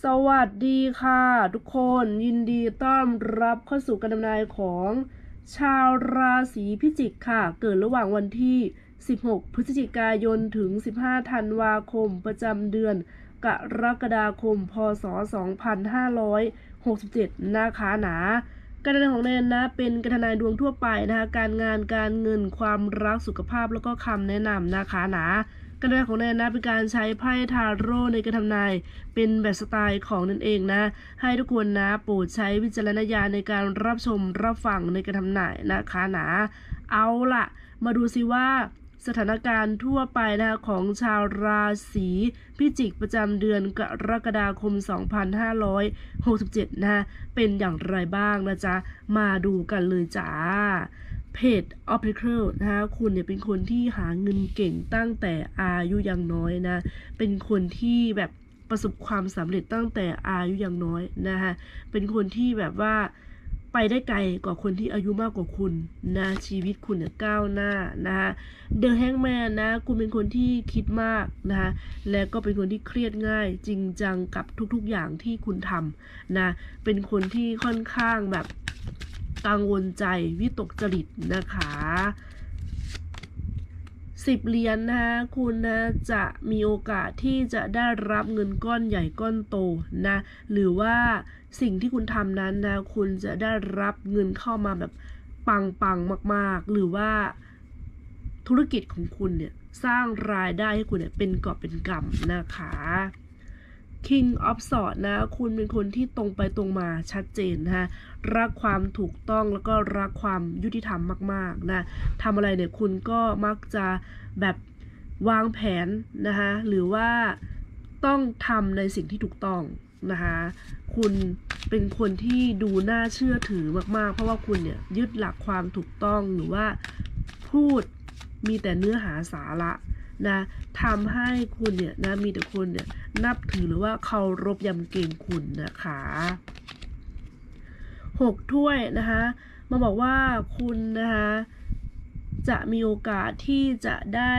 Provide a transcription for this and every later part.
สวัสดีค่ะ ทุกคนยินดีต้อนรับเข้าสู่การดำนายของชาวราศีพิจิกค่ะ เกิดระหว่างวันที่ 16 พฤศจิกายนถึง 15 ธันวาคม ประจำเดือน กรกฎาคม พศ 2567 นะคะหนาการดำเนินของแนนนะเป็นการทำนายดวงทั่วไปนะคะ การงานการเงินความรักสุขภาพแล้วก็คำแนะนำนะคะหนา การทำนายของแนนนะเป็นการใช้ไพ่ทาโร่ในการทำนายเป็นแบบสไตล์ของนั่นเองนะ ให้ทุกคนนะโปรดใช้วิจารณญาณในการรับชมรับฟังในการทำนายนะคะนะเอาล่ะ มาดูซิว่าสถานการณ์ทั่วไปนะคะของชาวราศีพิจิกประจำเดือนกรกฎาคม 2567 นะคะเป็นอย่างไรบ้างนะจ๊ะ มาดูกันเลยจ้า เพจ o p t i c a l นะคะคุณเนี่ยเป็นคนที่หาเงินเก่งตั้งแต่อายุยังน้อยนะ เป็นคนที่แบบประสบความสำเร็จตั้งแต่อายุยังน้อยนะคะเป็นคนที่แบบว่าไปได้ไกลกว่าคนที่อายุมากกว่าคุณนะชีวิตคุณเนี่ยก้าวหน้านะคะเดอะแฮงแมนนะคุณเป็นคนที่คิดมากนะคะและก็เป็นคนที่เครียดง่าย จริงจังกับทุกๆอย่างที่คุณทำนะเป็นคนที่ค่อนข้างแบบ กังวลใจวิตกจริตนะคะสิบเหรียญนะคะคุณนะจะมีโอกาสที่จะได้รับเงินก้อนใหญ่ก้อนโตนะหรือว่าสิ่งที่คุณทำนั้นนะคุณจะได้รับเงินเข้ามาแบบปังปังๆมาก ๆ หรือว่าธุรกิจของคุณเนี่ยสร้างรายได้ให้คุณเนี่ยเป็นกอบเป็นกำนะคะ King of s w o r d นะ คุณเป็นคนที่ตรงไปตรงมาชัดเจนนะฮะรักความถูกต้องแล้วก็รักความยุติธรรมมากๆนะทำอะไรเนี่ยคุณก็มักจะแบบวางแผนนะคะหรือว่าต้องทำในสิ่งที่ถูกต้องนะคะคุณเป็นคนที่ดูน่าเชื่อถือมากๆ เพราะว่าคุณเนี่ยยึดหลักความถูกต้องหรือว่าพูดมีแต่เนื้อหาสาระ นะทำให้คุณเนี่ยนะมีแต่คนเนี่ยนับถือหรือว่าเคารพยำเกรงคุณนะคะหกถ้วยนะคะมาบอกว่าคุณนะคะจะมีโอกาสที่จะได้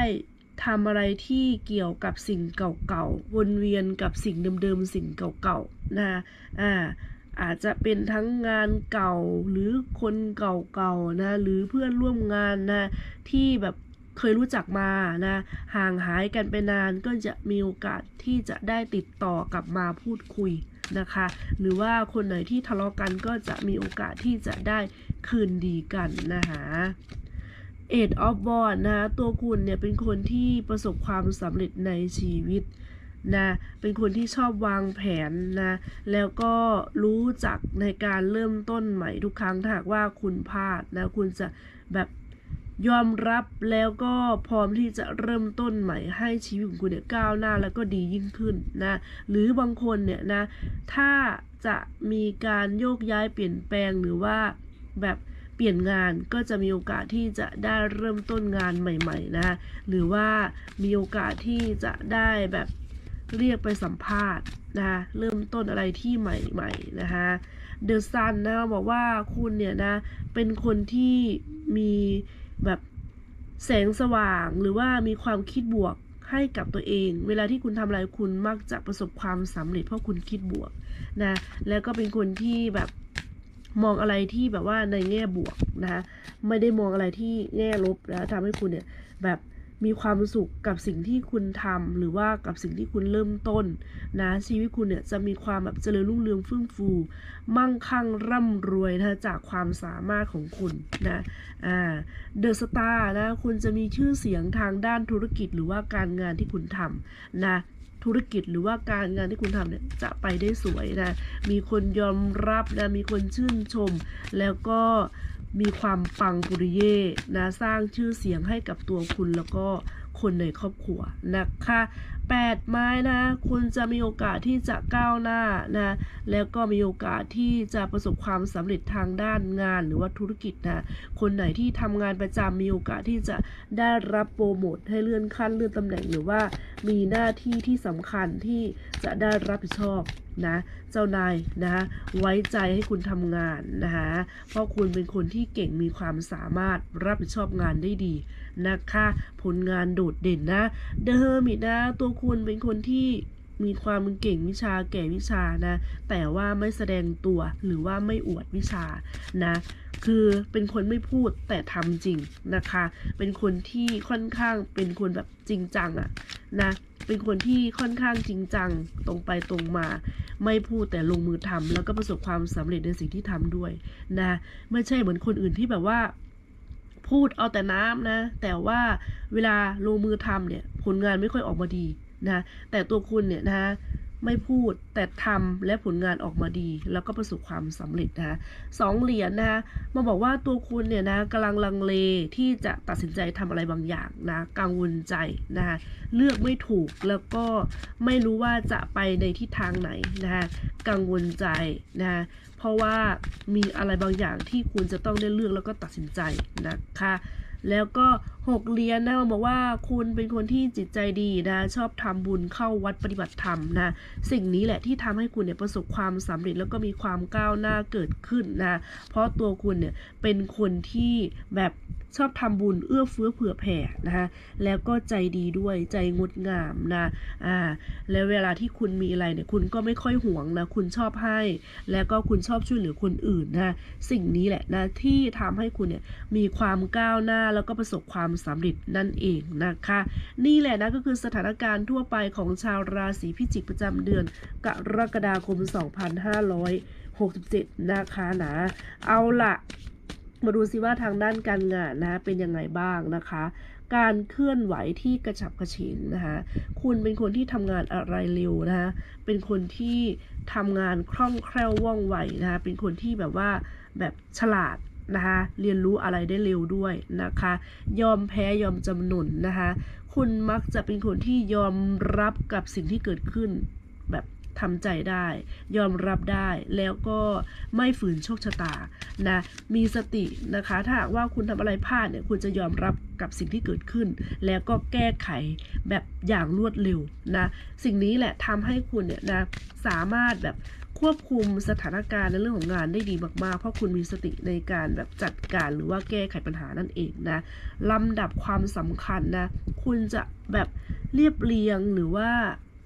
ทำอะไรที่เกี่ยวกับสิ่งเก่าๆ วนเวียนกับสิ่งเดิมๆ สิ่งเก่าๆ นะคะอ่า อาจจะเป็นทั้งงานเก่าหรือคนเก่าๆ นะ หรือเพื่อนร่วมงานนะ ที่แบบ เคยรู้จักมานะห่างหายกันไปนานก็จะมีโอกาสที่จะได้ติดต่อกลับมาพูดคุยนะคะ หรือว่าคนไหนที่ทะเลาะกันก็จะมีโอกาสที่จะได้คืนดีกันนะคะเอ็ดออฟบอลนะตัวคุณเนี่ยเป็นคนที่ประสบความสำเร็จในชีวิตนะเป็นคนที่ชอบวางแผนนะแล้วก็รู้จักในการเริ่มต้นใหม่ทุกครั้งถ้าหากว่าคุณพลาดนะคุณจะแบบ ยอมรับแล้วก็พร้อมที่จะเริ่มต้นใหม่ให้ชีวิตของคุณเนี่ยก้าวหน้าแล้วก็ดียิ่งขึ้นนะหรือบางคนเนี่ยนะถ้าจะมีการโยกย้ายเปลี่ยนแปลงหรือว่าแบบเปลี่ยนงานก็จะมีโอกาสที่จะได้เริ่มต้นงานใหม่ ๆ นะหรือว่ามีโอกาสที่จะได้แบบเรียกไปสัมภาษณ์นะเริ่มต้นอะไรที่ใหม่ๆนะคะเดอะซันนะบอกว่าคุณเนี่ยนะเป็นคนที่มี แบบแสงสว่างหรือว่ามีความคิดบวกให้กับตัวเอง เวลาที่คุณทำอะไรคุณมักจะประสบความสำเร็จเพราะคุณคิดบวกนะแล้วก็เป็นคนที่แบบมองอะไรที่แบบว่าในแง่บวกนะคะไม่ได้มองอะไรที่แง่ลบนะทำให้คุณเนี่ยแบบ มีความสุขกับสิ่งที่คุณทำหรือว่ากับสิ่งที่คุณเริ่มต้นนะชีวิตคุณเนี่ยจะมีความแบบเจริญรุ่งเรืองเฟื่องฟู มั่งคั่งร่ำรวยนะจากความสามารถของคุณนะอ่าเดอะสตาร์นะคุณจะมีชื่อเสียงทางด้านธุรกิจหรือว่าการงานที่คุณทำนะธุรกิจหรือว่าการงานที่คุณทำเนี่ยจะไปได้สวยนะ มีคนยอมรับนะ มีคนชื่นชม แล้วก็ มีความปังปุริเย่นะสร้างชื่อเสียงให้กับตัวคุณแล้วก็คนในครอบครัวนะคะ8ไม้นะคุณจะมีโอกาสที่จะก้าวหน้านะแล้วก็มีโอกาสที่จะประสบความสำเร็จทางด้านงานหรือว่าธุรกิจนะคนไหนที่ทำงานประจำมีโอกาสที่จะได้รับโปรโมทให้เลื่อนขั้นเลื่อนตำแหน่งหรือว่า มีหน้าที่ที่สำคัญที่จะได้รับผิดชอบนะเจ้านายนะคะไว้ใจให้คุณทำงานนะคะเพราะคุณเป็นคนที่เก่งมีความสามารถรับผิดชอบงานได้ดีนะคะผลงานโดดเด่นนะเดอะเฮอร์มิตนะตัวคุณเป็นคนที่มีความเก่งวิชาแก่วิชานะแต่ว่าไม่แสดงตัวหรือว่าไม่อวดวิชานะคือเป็นคนไม่พูดแต่ทำจริงนะคะ เป็นคนที่ค่อนข้างเป็นคนแบบจริงจังอะ นะเป็นคนที่ค่อนข้างจริงจังตรงไปตรงมา ไม่พูดแต่ลงมือทำแล้วก็ประสบความสำเร็จในสิ่งที่ทำด้วยนะไม่ใช่เหมือนคนอื่นที่แบบว่า พูดเอาแต่น้ำนะ แต่ว่าเวลาลงมือทำเนี่ย ผลงานไม่ค่อยออกมาดีนะแต่ตัวคุณเนี่ยนะ ไม่พูดแต่ทำและผลงานออกมาดี แล้วก็ประสบความสำเร็จนะสองเหรียญนะคะมาบอกว่าตัวคุณเนี่ยนะกำลังลังเลที่จะตัดสินใจทำอะไรบางอย่างนะกังวลใจนะคะเลือกไม่ถูกแล้วก็ไม่รู้ว่าจะไปในทิศทางไหนนะคะกังวลใจนะคะเพราะว่ามีอะไรบางอย่างที่คุณจะต้องได้เลือกแล้วก็ตัดสินใจนะคะ แล้วก็หกเหรียญนะบอกว่าคุณเป็นคนที่จิตใจดีนะชอบทำบุญเข้าวัดปฏิบัติธรรมนะสิ่งนี้แหละที่ทำให้คุณเนี่ยประสบความสำเร็จแล้วก็มีความก้าวหน้าเกิดขึ้นนะเพราะตัวคุณเนี่ยเป็นคนที่แบบชอบทำบุญเอื้อเฟื้อเผื่อแผ่นะคะแล้วก็ใจดีด้วยใจงดงามนะอ่าแล้วเวลาที่คุณมีอะไรเนี่ยคุณก็ไม่ค่อยห่วงนะคุณชอบให้ แล้วก็คุณชอบช่วยเหลือคนอื่นนะสิ่งนี้แหละนะที่ทำให้คุณเนี่ยมีความก้าวหน้าแล้วก็ประสบความสำเร็จนั่นเองนะคะ นี่แหละนะก็คือสถานการณ์ทั่วไปของชาวราศีพิจิกประจำเดือน กรกฎาคม 2567 นะคะนะเอาละมาดูซิว่าทางด้านการงานนะเป็นยังไงบ้างนะคะการเคลื่อนไหวที่กระฉับกระเฉงนะคะ คุณเป็นคนที่ทำงานอะไรเร็วนะคะ เป็นคนที่ทำงานคล่องแคล่วว่องไวนะคะ เป็นคนที่แบบว่าแบบฉลาด นะคะเรียนรู้อะไรได้เร็วด้วยนะคะ ยอมแพ้ยอมจำนนนะคะ คุณมักจะเป็นคนที่ยอมรับกับสิ่งที่เกิดขึ้นแบบทำใจได้ ยอมรับได้แล้วก็ไม่ฝืนโชคชะตานะมีสตินะคะ ถ้าหากว่าคุณทำอะไรพลาดเนี่ยคุณจะยอมรับกับสิ่งที่เกิดขึ้น แล้วก็แก้ไขแบบอย่างรวดเร็วนะสิ่งนี้แหละทำให้คุณเนี่ยนะสามารถแบบ ควบคุมสถานการณ์ในเรื่องของงานได้ดีมากๆ เพราะคุณมีสติในการแบบจัดการหรือว่าแก้ไขปัญหานั่นเองนะลำดับความสำคัญนะ คุณจะแบบเรียบเรียงหรือว่า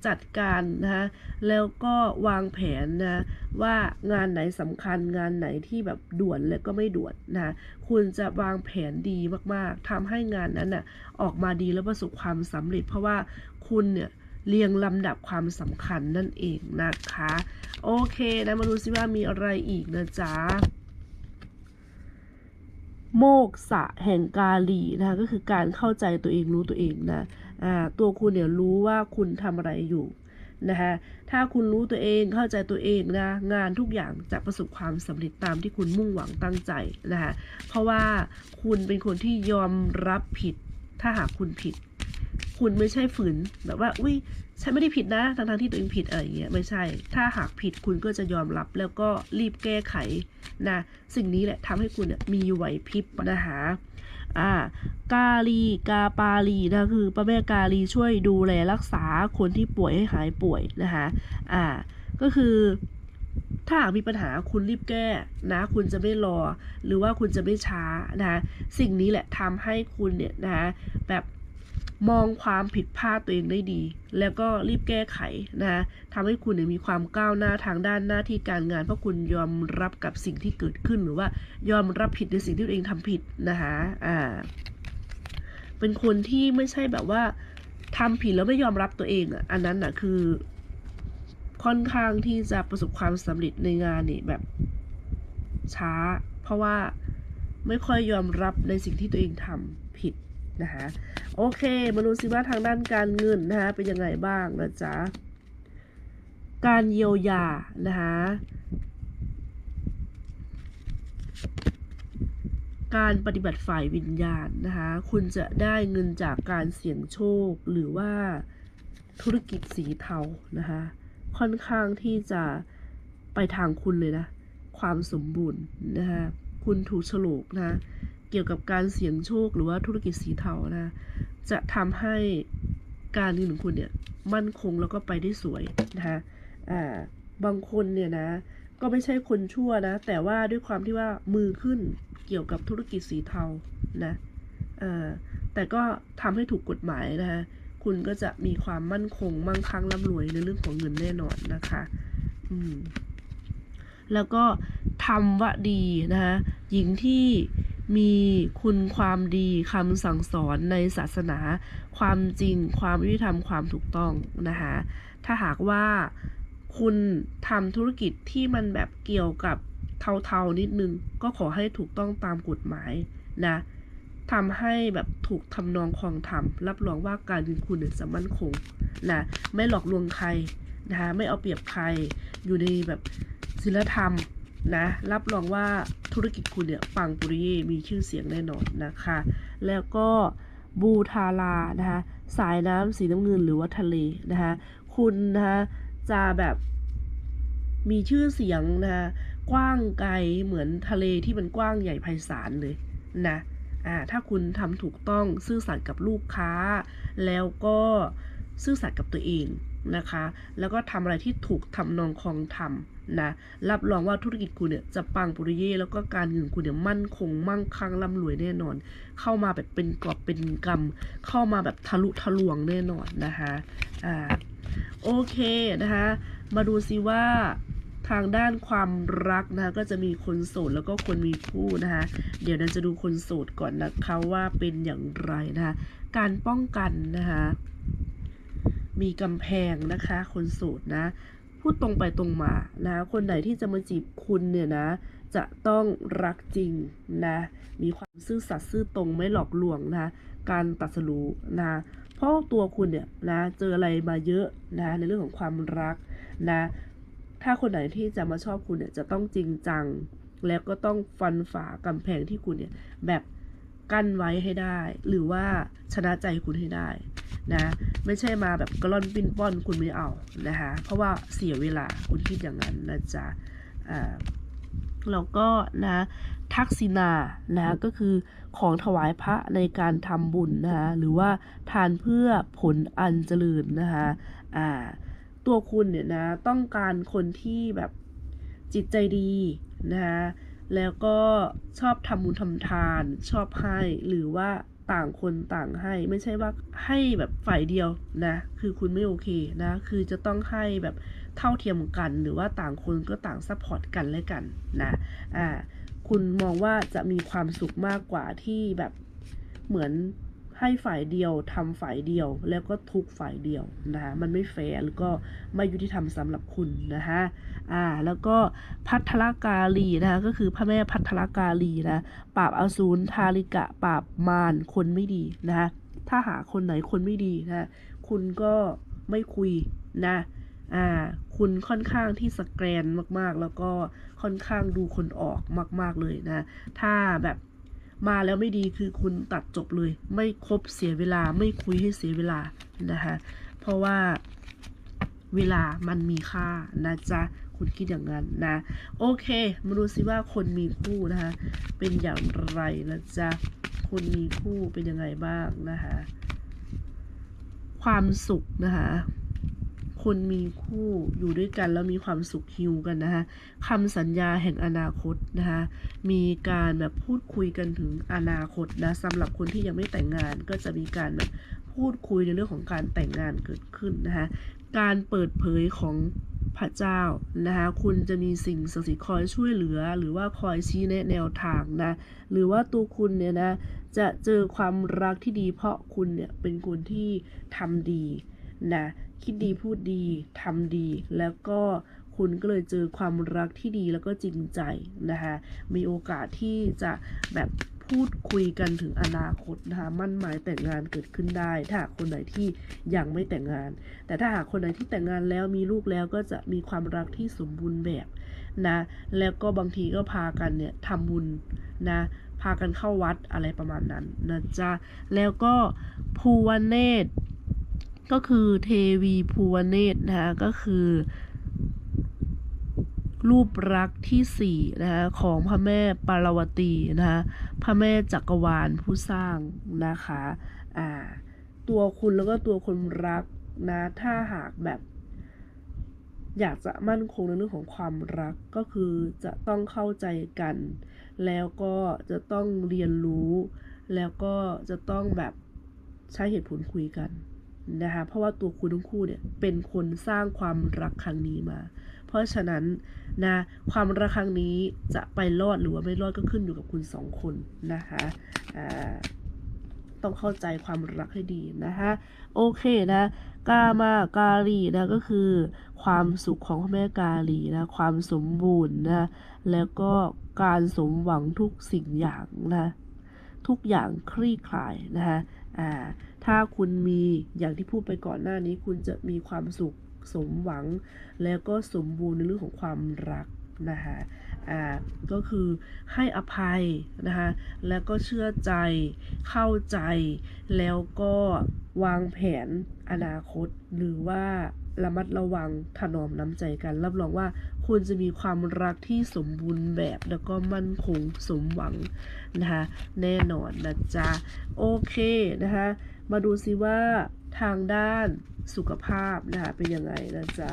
จัดการนะคะแล้วก็วางแผนนะว่างานไหนสำคัญงานไหนที่แบบด่วนและก็ไม่ด่วนนะคุณจะวางแผนดีมากๆทำให้งานนั้นน่ะออกมาดีและประสบความสำเร็จ เพราะว่าคุณเนี่ย เรียงลำดับความสำคัญนั่นเองนะคะ โอเคนะมาดูซิว่ามีอะไรอีกนะจ๊ะโมกษะแห่งกาลีนะคะก็คือการเข้าใจตัวเองรู้ตัวเองนะอ่าตัวคุณเนี่ยรู้ว่าคุณทำอะไรอยู่นะคะถ้าคุณรู้ตัวเองเข้าใจตัวเองนะงานทุกอย่างจะประสบความสำเร็จตามที่คุณมุ่งหวังตั้งใจนะคะเพราะว่าคุณเป็นคนที่ยอมรับผิดถ้าหากคุณผิด คุณไม่ใช่ฝืนแบบว่า อุ้ยฉันไม่ได้ผิดนะทั้งๆที่ตัวเองผิดอะไรอย่างเงี้ยไม่ใช่ ถ้าหากผิดคุณก็จะยอมรับแล้วก็รีบแก้ไขนะสิ่งนี้แหละทำให้คุณเนี่ยมีไหวพริบนะคะอ่ากาลีกาปาลีนะคือพระแม่กาลีช่วยดูแลรักษาคนที่ป่วยให้หายป่วยนะคะอ่าก็คือถ้าหากมีปัญหาคุณรีบแก้นะคุณจะไม่รอ หรือว่าคุณจะไม่ช้านะสิ่งนี้แหละทำให้คุณเนี่ยนะแบบ มองความผิดพลาดตัวเองได้ดี แล้วก็รีบแก้ไขนะทำให้คุณมีความก้าวหน้าทางด้านหน้าที่การงาน เพราะคุณยอมรับกับสิ่งที่เกิดขึ้นหรือว่ายอมรับผิดในสิ่งที่ตัวเองทำผิดนะคะอ่าเป็นคนที่ไม่ใช่แบบว่าทำผิดแล้วไม่ยอมรับตัวเองอะอันนั้นอะคือค่อนข้างที่จะประสบความสำเร็จในงานนี่แบบช้า เพราะว่าไม่ค่อยยอมรับในสิ่งที่ตัวเองทำผิด นะคะ โอเค มาดูซิว่าทางด้านการเงินนะคะเป็นยังไงบ้างนะจ๊ะ การเยียวยานะคะการปฏิบัติฝ่ายวิญญาณนะคะ คุณจะได้เงินจากการเสี่ยงโชคหรือว่าธุรกิจสีเทานะคะ ค่อนข้างที่จะไปทางคุณเลยนะ ความสมบูรณ์นะคะ คุณถูกโฉลกนะ เกี่ยวกับการเสี่ยงโชคหรือว่าธุรกิจสีเทานะ จะทำให้การเงินของคุณเนี่ยมั่นคงแล้วก็ไปได้สวยนะคะอ่าบางคนเนี่ยนะ ก็ไม่ใช่คนชั่วนะ แต่ว่าด้วยความที่ว่ามือขึ้นเกี่ยวกับธุรกิจสีเทานะอ่าแต่ก็ทำให้ถูกกฎหมายนะคะคุณก็จะมีความมั่นคงมั่งคั่งร่ำรวยในเรื่องของเงินแน่นอนนะคะ อืม แล้วก็ทำวะดีนะคะหญิงที่มีคุณความดีคำสั่งสอนในศาสนา ความจริง ความยุติธรรมความถูกต้องนะคะถ้าหากว่าคุณทำธุรกิจที่มันแบบเกี่ยวกับเทาๆนิดนึง ก็ขอให้ถูกต้องตามกฎหมายนะทำให้แบบถูกทำนองคลองธรรมรับรองว่าการเงินคุณจะมั่นคงนะไม่หลอกลวงใคร นะคะไม่เอาเปรียบใครอยู่ในแบบศีลธรรมนะรับรองว่าธุรกิจคุณเนี่ยปังปุริเยมีชื่อเสียงแน่นอนนะคะ แล้วก็บูทารานะคะสายน้ำสีน้ำเงินหรือว่าทะเลนะคะคุณนะคะจะแบบมีชื่อเสียงนะคะกว้างไกลเหมือนทะเลที่มันกว้างใหญ่ไพศาลเลยนะอ่าถ้าคุณทำถูกต้องซื่อสัตย์กับลูกค้า แล้วก็ซื่อสัตย์กับตัวเอง นะคะ แล้วก็ทำอะไรที่ถูกทำนองคลองธรรมนะรับรองว่าธุรกิจคุณเนี่ยจะปังปุริเย่แล้วก็การเงินคุณเนี่ยมั่นคง มั่งคั่งร่ำรวยแน่นอน เข้ามาแบบเป็นกอบเป็นกำเข้ามาแบบทะลุทะลวงแน่นอนนะคะอ่าโอเคนะคะมาดูซิว่าทางด้านความรักนะคะก็จะมีคนโสดแล้วก็คนมีคู่นะคะเดี๋ยวเราจะดูคนโสดก่อนนะคะว่าเป็นอย่างไรนะคะการป้องกันนะคะ มีกำแพงนะคะ คนโสดนะ พูดตรงไปตรงมานะ คนไหนที่จะมาจีบคุณเนี่ยนะ จะต้องรักจริงนะ มีความซื่อสัตย์ซื่อตรงไม่หลอกลวงนะ การตัดสรู้นะเพราะตัวคุณเนี่ยนะเจออะไรมาเยอะนะในเรื่องของความรักนะ ถ้าคนไหนที่จะมาชอบคุณเนี่ยจะต้องจริงจัง แล้วก็ต้องฟันฝ่ากำแพงที่คุณเนี่ยแบบกั้นไว้ให้ได้ หรือว่าชนะใจคุณให้ได้ นะไม่ใช่มาแบบกล่อนปิ้นป้อนคุณไม่เอานะคะเพราะว่าเสียเวลาคุณคิดอย่างนั้นนะจ๊ะอ่าแล้วก็นะทักษิณานะก็คือของถวายพระในการทำบุญนะคะหรือว่าทานเพื่อผลอันเจริญนะคะอ่าตัวคุณเนี่ยนะต้องการคนที่แบบจิตใจดีนะคะแล้วก็ชอบทำบุญทำทานชอบให้หรือว่า ต่างคนต่างให้ ไม่ใช่ว่าให้แบบฝ่ายเดียวนะ คือคุณไม่โอเคนะ คือจะต้องให้แบบเท่าเทียมกัน หรือว่าต่างคนก็ต่างซัพพอร์ตกันและกันนะอ่าคุณมองว่าจะมีความสุขมากกว่าที่แบบเหมือน ให้ฝ่ายเดียวทำฝ่ายเดียว แล้วก็ทุกฝ่ายเดียวนะคะมันไม่แฟร์แล้วก็ไม่ยุติธรรมสำหรับคุณนะคะอ่าแล้วก็พัทรกาลีนะคะก็คือพระแม่พัทรกาลีนะปราบอสูรทาริกะปราบมารคนไม่ดีนะคะถ้าหาคนไหนคนไม่ดีนะคุณก็ไม่คุยนะอ่าคุณค่อนข้างที่สแกนมากๆ แล้วก็ค่อนข้างดูคนออกมาก ๆเลยนะ ถ้าแบบ มาแล้วไม่ดีคือคุณตัดจบเลย ไม่ครบเสียเวลาไม่คุยให้เสียเวลานะคะเพราะว่าเวลามันมีค่านะจ๊ะคุณคิดอย่างนั้นนะ โอเคมาดูซิว่าคนมีคู่นะคะ เป็นอย่างไรนะจ๊ะคนมีคู่เป็นยังไงบ้างนะคะ ความสุขนะคะ คนมีคู่อยู่ด้วยกันแล้วมีความสุขฮิวกันนะคะคำสัญญาแห่งอนาคตนะคะมีการแบบพูดคุยกันถึงอนาคตนะสำหรับคนที่ยังไม่แต่งงานก็จะมีการแบบพูดคุยในเรื่องของการแต่งงานเกิดขึ้นนะคะการเปิดเผยของพระเจ้านะคะคุณจะมีสิ่งศักดิ์สิทธิ์คอยช่วยเหลือ หรือว่าคอยชี้แนะแนวทางนะหรือว่าตัวคุณเนี่ยนะจะเจอความรักที่ดีเพราะคุณเนี่ยเป็นคนที่ทำดีนะ คิดดีพูดดีทำดี แล้วก็คุณก็เลยเจอความรักที่ดีแล้วก็จริงใจนะคะมีโอกาสที่จะแบบพูดคุยกันถึงอนาคตนะคะมั่นหมายแต่งงานเกิดขึ้นได้ ถ้าหากคนไหนที่ยังไม่แต่งงาน แต่ถ้าหากคนไหนที่แต่งงานแล้วมีลูกแล้วก็จะมีความรักที่สมบูรณ์แบบนะแล้วก็บางทีก็พากันเนี่ยทำบุญนะพากันเข้าวัดอะไรประมาณนั้นนะจ๊ะแล้วก็ภูวเนตร ก็คือเทวีภูวเนตรนะคะก็คือ รูปรักษ์ที่สี่นะคะของพระแม่ปารวตีนะคะพระแม่จักรวาลผู้สร้างนะคะอ่าตัวคุณแล้วก็ตัวคนรักนะถ้าหากแบบอยากจะมั่นคงในเรื่องของความรักก็คือจะต้องเข้าใจกัน แล้วก็จะต้องเรียนรู้ แล้วก็จะต้องแบบใช้เหตุผลคุยกัน นะคะเพราะว่าตัวคุณทั้งคู่เนี่ยเป็นคนสร้างความรักครั้งนี้มา เพราะฉะนั้นนะความรักครั้งนี้จะไปรอดหรือว่าไม่รอดก็ขึ้นอยู่กับคุณสองคนนะคะต้องเข้าใจความรักให้ดีนะคะโอเคนะกามากาลีนะก็คือ ความสุขของพระแม่กาลีนะความสมบูรณ์นะแล้วก็การสมหวังทุกสิ่งอย่างนะทุกอย่างคลี่คลายนะคะอ่า ถ้าคุณมีอย่างที่พูดไปก่อนหน้านี้ คุณจะมีความสุขสมหวัง แล้วก็สมบูรณ์ในเรื่องของความรักนะคะอ่าก็คือให้อภัยนะคะแล้วก็เชื่อใจเข้าใจ แล้วก็วางแผนอนาคต หรือว่าระมัดระวังถนอมน้ำใจกัน รับรองว่า คุณจะมีความรักที่สมบูรณ์แบบแล้วก็มั่นคงสมหวังนะคะแน่นอนนะจ๊ะโอเคนะคะมาดูซิว่าทางด้านสุขภาพนะคะเป็นยังไงนะจ๊ะ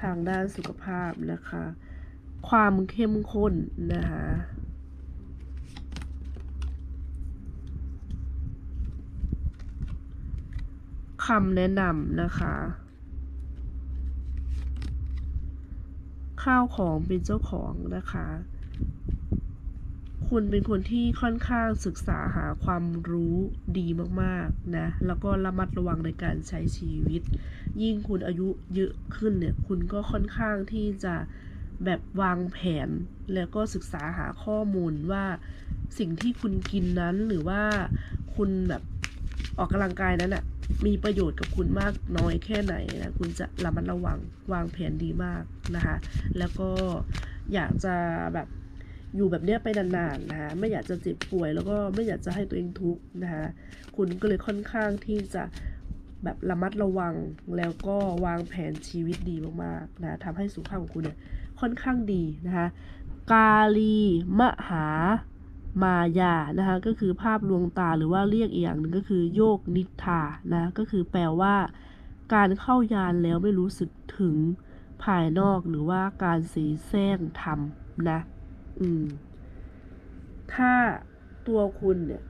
ทางด้านสุขภาพนะคะ ความเข้มข้นนะคะคำแนะนำนะคะ ข้าวของเป็นเจ้าของนะคะ คุณเป็นคนที่ค่อนข้างศึกษาหาความรู้ดีมากๆนะ แล้วก็ระมัดระวังในการใช้ชีวิต ยิ่งคุณอายุเยอะขึ้นเนี่ย คุณก็ค่อนข้างที่จะแบบวางแผนแล้วก็ศึกษาหาข้อมูลว่าสิ่งที่คุณกินนั้นหรือว่าคุณแบบออกกำลังกายนั้นอะ มีประโยชน์กับคุณมากน้อยแค่ไหนนะคุณจะระมัดระวังวางแผนดีมากนะคะ แล้วก็อยากจะแบบอยู่แบบเนี้ยไปนานๆนะคะไม่อยากจะเจ็บป่วยแล้วก็ไม่อยากจะให้ตัวเองทุกข์นะคะคุณก็เลยค่อนข้างที่จะแบบระมัดระวังแล้วก็วางแผนชีวิตดีมากๆนะทำให้สุขภาพของคุณเนี่ยค่อนข้างดีนะคะกาลีมหา มายานะคะก็คือภาพลวงตาหรือว่าเรียกอีกอย่างหนึ่งก็คือโยกนิทานะก็คือแปลว่า การเข้ายานแล้วไม่รู้สึกถึงภายนอกหรือว่าการเสีแซงทำนะอืมถ้าตัวคุณเนี่ย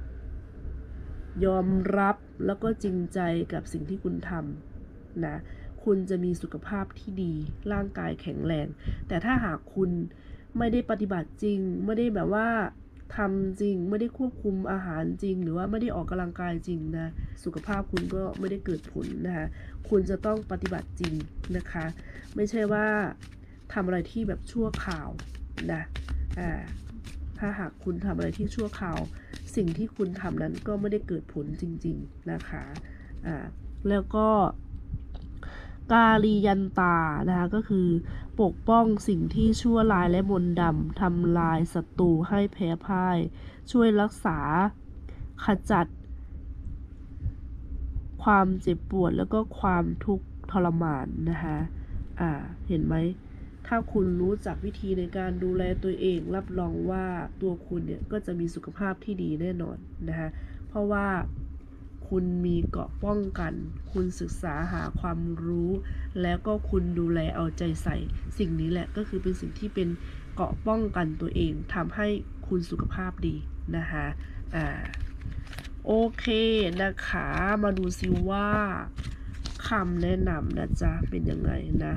ยอมรับแล้วก็จริงใจกับสิ่งที่คุณทำนะคุณจะมีสุขภาพที่ดีร่างกายแข็งแรง แต่ถ้าหากคุณไม่ได้ปฏิบัติจริง ไม่ได้แบบว่า ทำจริง ไม่ได้ควบคุมอาหารจริง หรือว่าไม่ได้ออกกำลังกายจริงนะสุขภาพคุณก็ไม่ได้เกิดผลนะคะคุณจะต้องปฏิบัติจริงนะคะ ไม่ใช่ว่าทำอะไรที่แบบชั่วคราวนะอ่าถ้าหากคุณทำอะไรที่ชั่วคราว สิ่งที่คุณทำนั้นก็ไม่ได้เกิดผลจริง ๆนะคะอ่าแล้วก็ กาลียันตานะคะก็คือปกป้องสิ่งที่ชั่วร้ายและมนต์ดำทำลายศัตรูให้แพ้พ่าย ช่วยรักษาขจัด ความเจ็บปวดแล้วก็ความทุกข์ทรมานนะคะอ่าเห็นไหม ถ้าคุณรู้จักวิธีในการดูแลตัวเอง รับรองว่าตัวคุณเนี่ยก็จะมีสุขภาพที่ดีแน่นอนนะคะเพราะว่า คุณมีเกราะป้องกัน คุณศึกษาหาความรู้ แล้วก็คุณดูแลเอาใจใส่ สิ่งนี้แหละก็คือเป็นสิ่งที่เป็นเกราะป้องกันตัวเองทำให้คุณสุขภาพดีนะคะอ่าโอเคนะคะ มาดูซิว่าคำแนะนำนะจ๊ะ เป็นยังไงนะ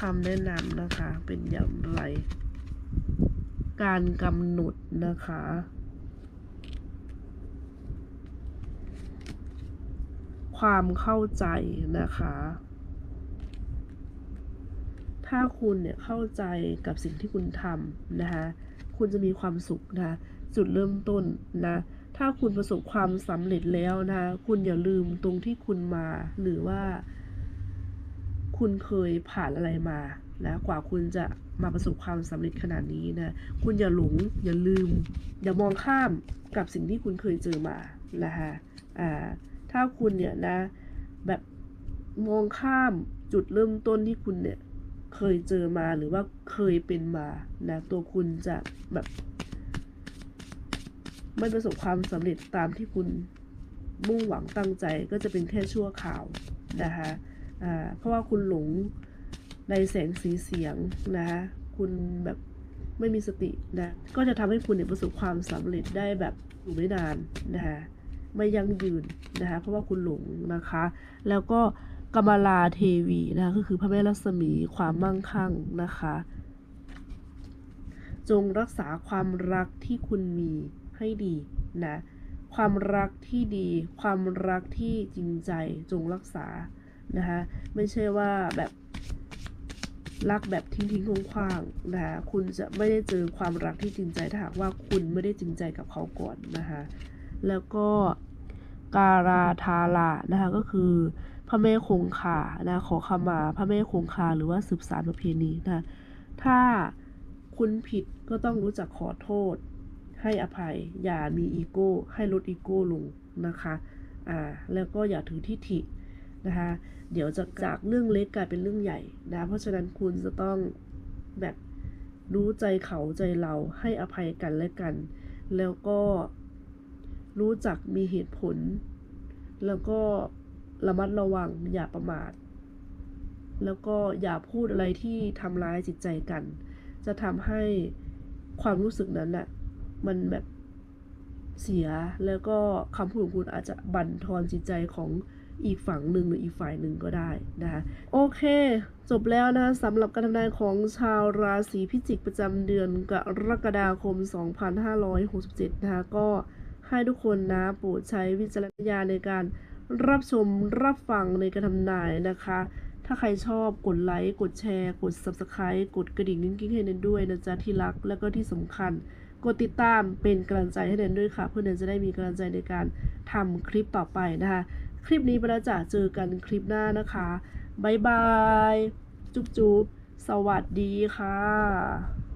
คำแนะนำนะคะเป็นอย่างไร การกำหนดนะคะ ความเข้าใจนะคะ ถ้าคุณเนี่ยเข้าใจกับสิ่งที่คุณทำนะคะ คุณจะมีความสุขนะจุดเริ่มต้นนะ ถ้าคุณประสบความสำเร็จแล้วนะ คุณอย่าลืมตรงที่คุณมา หรือว่า คุณเคยผ่านอะไรมานะกว่าคุณจะมาประสบความสำเร็จขนาดนี้นะ คุณอย่าหลง อย่าลืม อย่ามองข้ามกับสิ่งที่คุณเคยเจอมานะคะอ่า ถ้าคุณเนี่ยนะ แบบมองข้ามจุดเริ่มต้นที่คุณเนี่ย เคยเจอมาหรือว่าเคยเป็นมานะ ตัวคุณจะแบบไม่ประสบความสำเร็จตามที่คุณมุ่งหวังตั้งใจก็จะเป็นแค่ชั่วข่าวนะคะอ่าเพราะว่าคุณหลงในแสงสีเสียงนะคะคุณแบบไม่มีสตินะ ก็จะทำให้คุณเนี่ยประสบความสำเร็จได้แบบอยู่ไม่นานนะคะ ไม่ยั่งยืนนะคะ เพราะว่าคุณหลงนะคะ แล้วก็กมลาเทวีนะคะก็คือพระแม่ลักษมีความมั่งคั่งนะคะ จงรักษาความรักที่คุณมีให้ดีนะความรักที่ดี ความรักที่จริงใจจงรักษานะคะไม่ใช่ว่าแบบรักแบบทิ้งทิ้งๆคว้างนะคะคุณจะไม่ได้เจอความรักที่จริงใจถ้าหากว่าคุณไม่ได้จริงใจกับเขาก่อนนะคะ แล้วก็การาทารานะคะก็คือพระแม่คงคานะขอขมาพระแม่คงคาหรือว่าสืบสานประเพณีนะถ้าคุณผิดก็ต้องรู้จักขอโทษ ให้อภัย อย่ามีอีโก้ ให้ลดอีโก้ลงนะคะอ่าแล้วก็อย่าถือทิฐินะคะ เดี๋ยวจะจากเรื่องเล็กกลายเป็นเรื่องใหญ่นะ เพราะฉะนั้นคุณจะต้องแบบรู้ใจเขาใจเราให้อภัยกันและกัน แล้วก็ รู้จักมีเหตุผล แล้วก็ระมัดระวังอย่าประมาท แล้วก็อย่าพูดอะไรที่ทำร้ายจิตใจกัน จะทำให้ความรู้สึกนั้นน่ะมันแบบเสียแล้วก็คำพูดของคุณอาจจะบั่นทอนจิตใจของอีกฝั่งหนึ่งหรืออีกฝ่ายหนึ่งก็ได้นะคะโอเค จบแล้วนะสำหรับการทำนายของชาวราศีพิจิกประจำเดือนกรกฎาคม 2567 นะคะก็ ให้ทุกคนนะโปรดใช้วิจารณญาณในการรับชมรับฟังในการทำนายนะคะ ถ้าใครชอบกดไลค์ กดแชร์ กด Subscribe กดกระดิ่งกิ้งให้เนนด้วยนะจ๊ะที่รัก แล้วก็ที่สำคัญ กดติดตามเป็นกำลังใจให้เนนด้วยค่ะ เพื่อเนนจะได้มีกำลังใจในการทำคลิปต่อไปนะคะ คลิปนี้ไปแล้วจ้ะเจอกันคลิปหน้านะคะบ๊ายบาย จุ๊บจุ๊บสวัสดีค่ะ